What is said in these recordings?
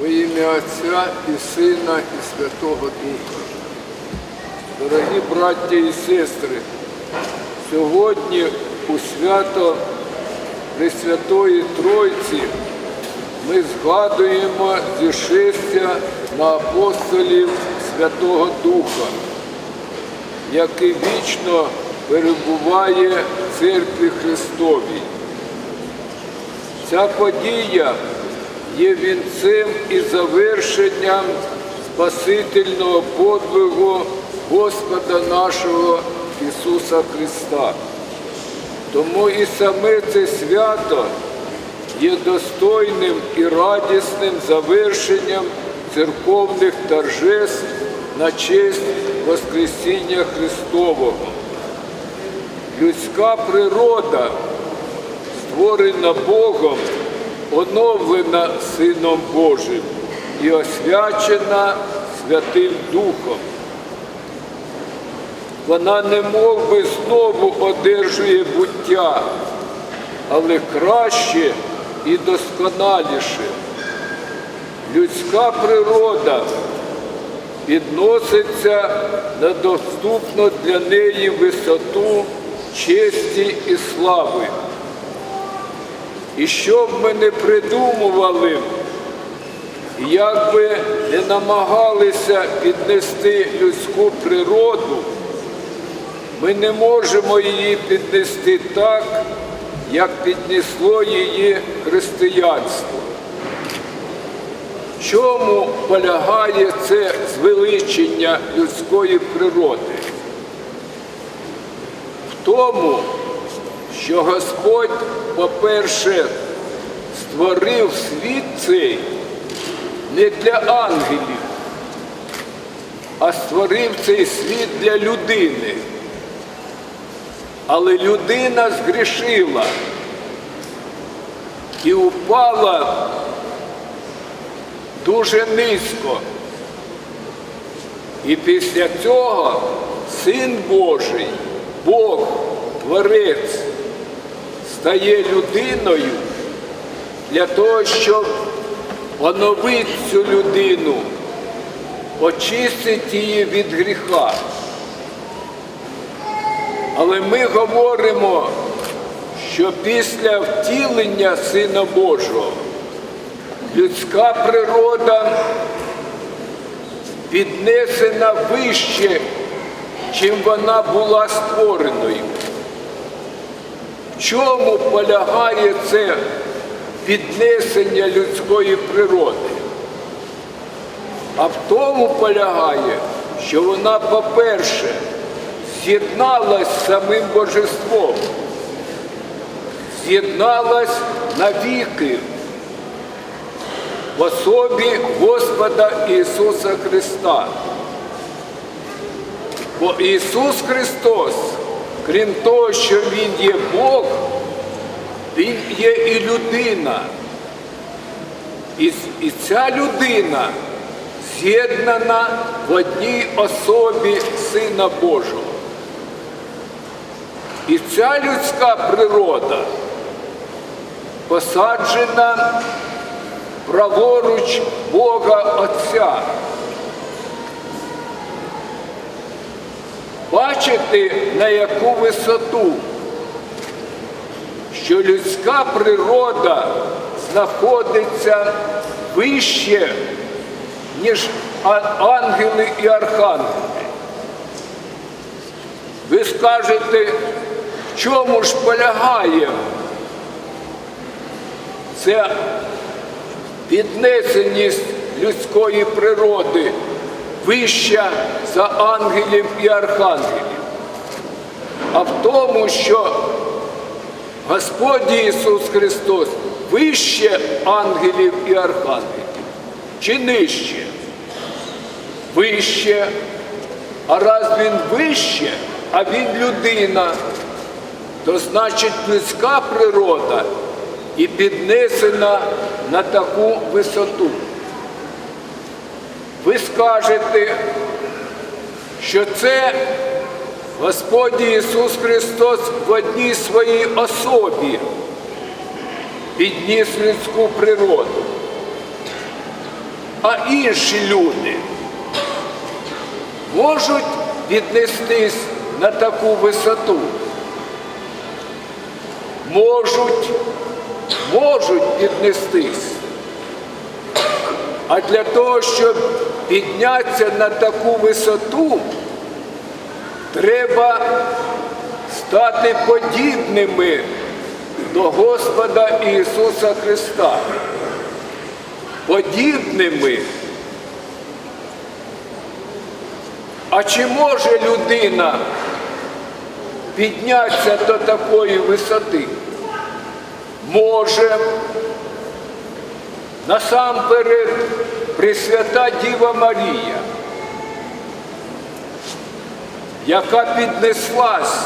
Во ім'я Отця і Сина, і Святого Духа. Дорогі браття і сестри, сьогодні у свято Пресвятої Тройці ми згадуємо зішестя на апостолів Святого Духа, який вічно перебуває в церкві Христовій. Ця подія є вінцем і завершенням Спасительного подвигу Господа нашого Ісуса Христа. Тому і саме це свято є достойним і радісним завершенням церковних торжеств на честь Воскресіння Христового. Людська природа, створена Богом, оновлена Сином Божим і освячена Святим Духом. Вона не мов би знову одержує буття, але краще і досконаліше. Людська природа підноситься на доступну для неї висоту честі і слави. І що б ми не придумували, як би не намагалися піднести людську природу, ми не можемо її піднести так, як піднесло її християнство. Чому полягає це звеличення людської природи? В тому, що Господь, по-перше, створив світ цей не для ангелів, а створив цей світ для людини. Але людина згрішила і упала дуже низько. І після цього Син Божий, Бог, Творець, стає людиною для того, щоб оновити цю людину, очистити її від гріха. Але ми говоримо, що після втілення Сина Божого людська природа піднесена вище, чим вона була створеною. В чому полягає це піднесення людської природи? А в тому полягає, що вона, по-перше, з'єдналась з самим божеством, з'єдналась навіки в особі Господа Ісуса Христа. Бо Ісус Христос, крім того, що Він є Бог, Він є і людина. І, і ця людина з'єднана в одній особі Сина Божого. І ця людська природа посаджена праворуч Бога Отця. Бачите, на яку висоту, що людська природа знаходиться вище, ніж ангели і архангели. Ви скажете, в чому ж полягає? Ця піднесеність людської природи вища за ангелів і архангелів, а в тому, що Господь Ісус Христос вище ангелів і архангелів, чи нижче? Вище. А раз він вище, а він людина, то значить людська природа і піднесена на таку висоту. Ви скажете, що це Господь Ісус Христос в одній своїй особі підніс людську природу. а інші люди можуть віднестись на таку висоту? Можуть, можуть віднестись. А для того, щоб піднятися на таку висоту, треба стати подібними до Господа Ісуса Христа. Подібними. А чи може людина піднятися до такої висоти? Може. Насамперед Пресвята Діва Марія, яка піднеслась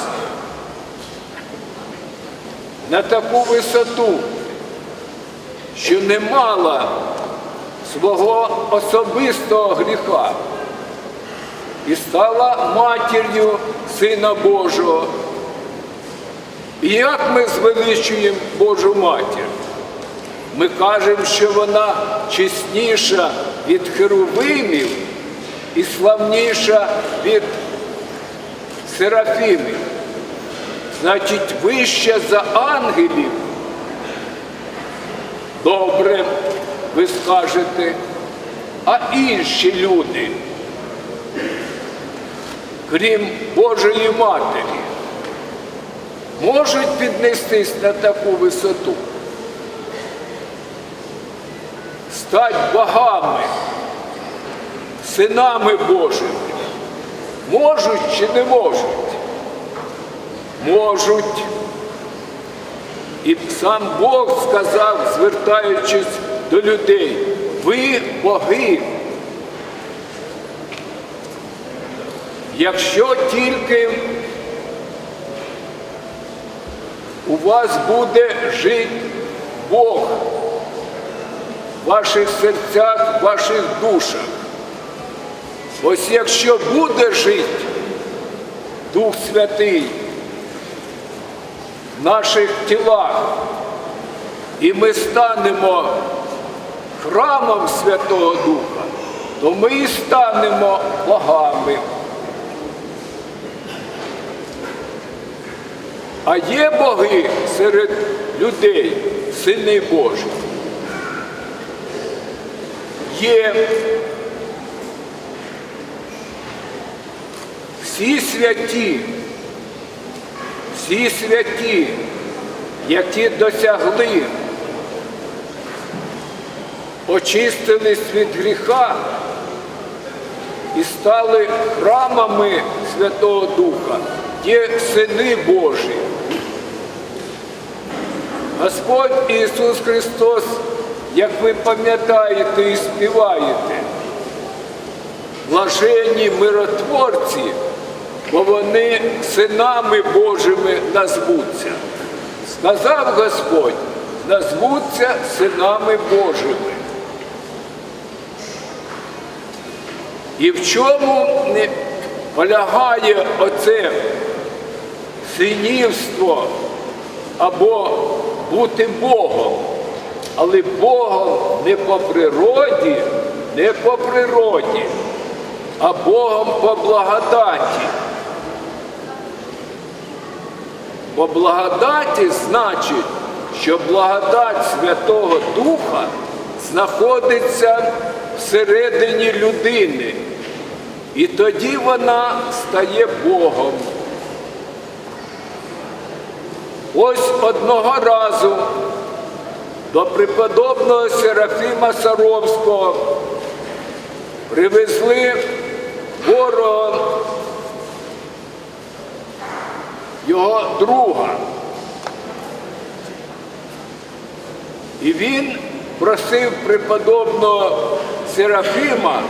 на таку висоту, що не мала свого особистого гріха і стала матір'ю Сина Божого. І як ми звеличуємо Божу матір? Ми кажемо, що вона чесніша від херувимів і славніша від серафімів. Значить, вища за ангелів. Добре, ви скажете, а інші люди, крім Божої Матері, можуть піднестись на таку висоту. Стать богами, синами Божими. Можуть чи не можуть? Можуть. І сам Бог сказав, звертаючись до людей, ви боги. Якщо тільки у вас буде жити Бог, ваших серцях, ваших душах. Ось якщо буде жити Дух Святий в наших тілах, і ми станемо храмом Святого Духа, то ми і станемо богами. А є боги серед людей, сини Божі є всі святі, всі святі, які досягли, очистились від гріха і стали храмами Святого Духа, є сини Божі. Господь Ісус Христос як ви пам'ятаєте і співаєте, блаженні миротворці, бо вони синами Божими назвуться. Сказав Господь, назвуться синами Божими. І в чому полягає оце синівство або бути Богом? Але Богом не по природі, не по природі, а Богом по благодаті. По благодаті значить, що благодать Святого Духа знаходиться всередині людини. І тоді вона стає Богом. Ось одного разу до преподобного Серафіма Саровського привезли ворога його друга. І він просив преподобного Серафіма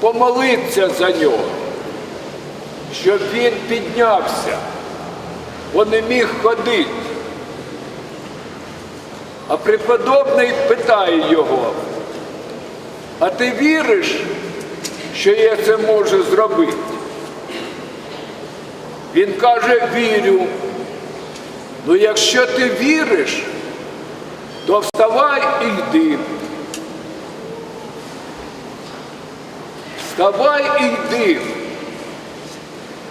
помолитися за нього, щоб він піднявся, бо не міг ходити. А преподобний питає його, а ти віриш, що я це можу зробити? Він каже, вірю. Ну якщо ти віриш, то вставай і йди. вставай і йди.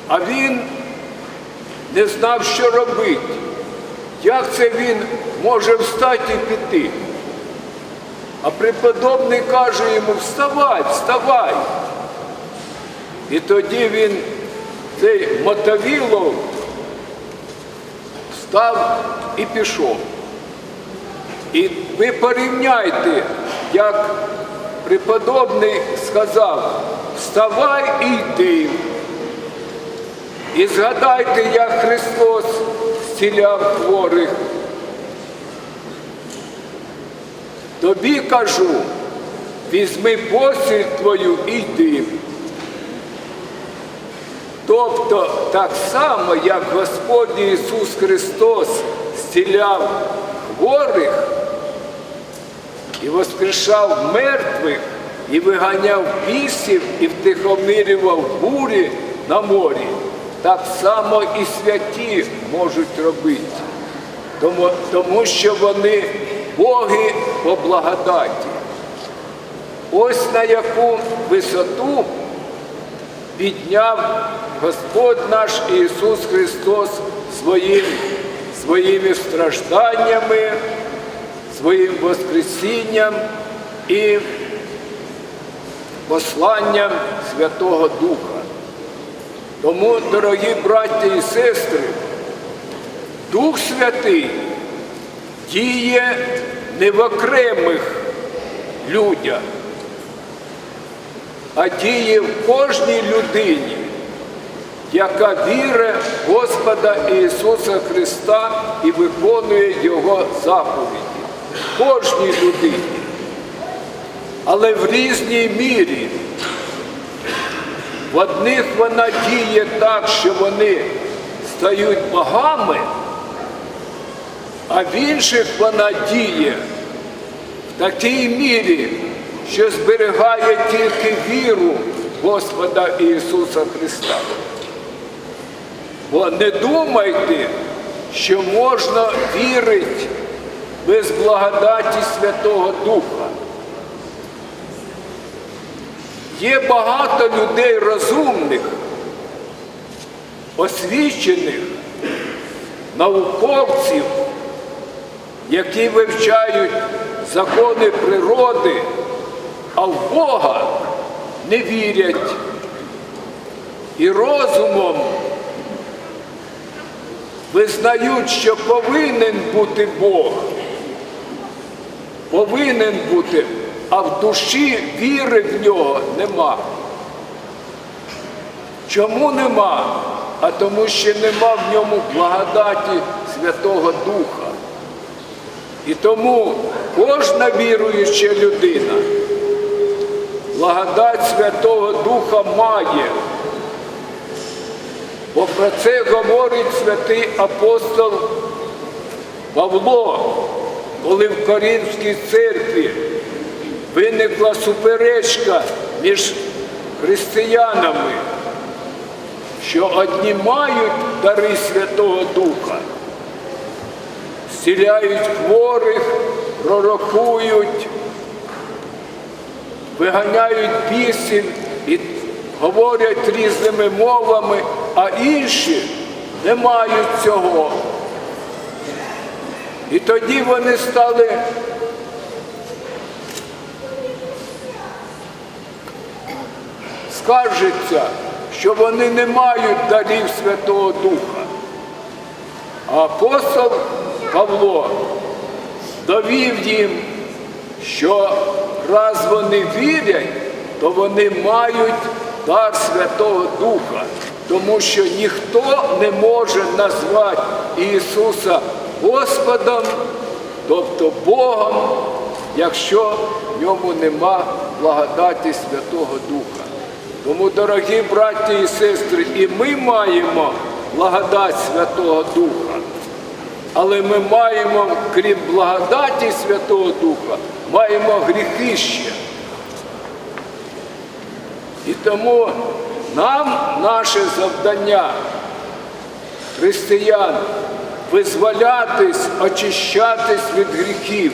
А він не знав, що робити. Як це він може встати і піти? А преподобний каже йому, вставай, вставай. І тоді він, цей Мотовілов, встав і пішов. І ви порівняйте, як преподобний сказав, вставай і йди. І згадайте, як Христос зціляв хворих. Тобі кажу, візьми посіль твою і йди. Тобто так само, як Господь Ісус Христос зціляв хворих і воскрешав мертвих, і виганяв бісів, і втихомирював бурі на морі, так само і святі можуть робити, тому, тому що вони Боги по благодаті. Ось на яку висоту підняв Господь наш Ісус Христос своїм, своїми стражданнями, своїм Воскресінням і посланням Святого Духа. Тому, дорогі браті і сестри, Дух Святий діє не в окремих людях, а діє в кожній людині, яка вірить в Господа Ісуса Христа і виконує Його заповіді. Кожній людині. Але в різній мірі. В одних вона діє так, що вони стають богами, а в інших вона діє в такій мірі, що зберігає тільки віру Господа Ісуса Христа. Бо не думайте, що можна вірити без благодаті Святого Духа. Є багато людей розумних, освічених, науковців, які вивчають закони природи, а в Бога не вірять. І розумом визнають, що повинен бути Бог, повинен бути, а в душі віри в нього нема. Чому нема? А тому що нема в ньому благодаті Святого Духа. І тому кожна віруюча людина благодать Святого Духа має. Бо про це говорить святий апостол Павло, коли в Корінській церкві виникла суперечка між християнами, що одні мають дари Святого Духа, зціляють хворих, пророкують, виганяють бісів і говорять різними мовами, а інші не мають цього. І тоді вони стали скаржаться, що вони не мають дарів Святого Духа. А апостол Павло довів їм, що раз вони вірять, то вони мають дар Святого Духа, тому що ніхто не може назвати Ісуса Господом, тобто Богом, якщо в ньому нема благодаті Святого Духа. Тому, дорогі браті і сестри, і ми маємо благодать Святого Духа. Але ми маємо, крім благодаті Святого Духа, маємо гріхи ще. І тому нам наше завдання, християн, визволятись, очищатись від гріхів.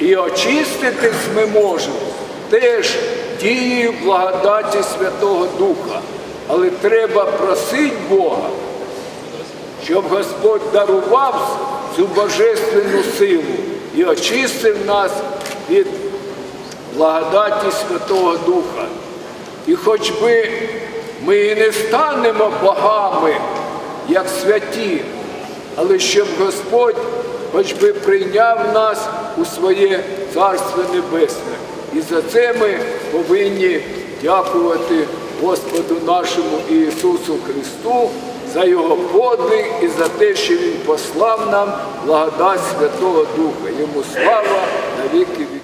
І очиститись ми можемо теж дією благодаті Святого Духа. Але треба просити Бога, щоб Господь дарував цю божественну силу і очистив нас від благодаті Святого Духа. І хоч би ми і не станемо богами, як святі, але щоб Господь хоч би прийняв нас у своє Царство Небесне. І за це ми повинні дякувати Господу нашому Ісусу Христу за Його подвиг і за те, що Він послав нам благодать Святого Духа. Йому слава на віки віки.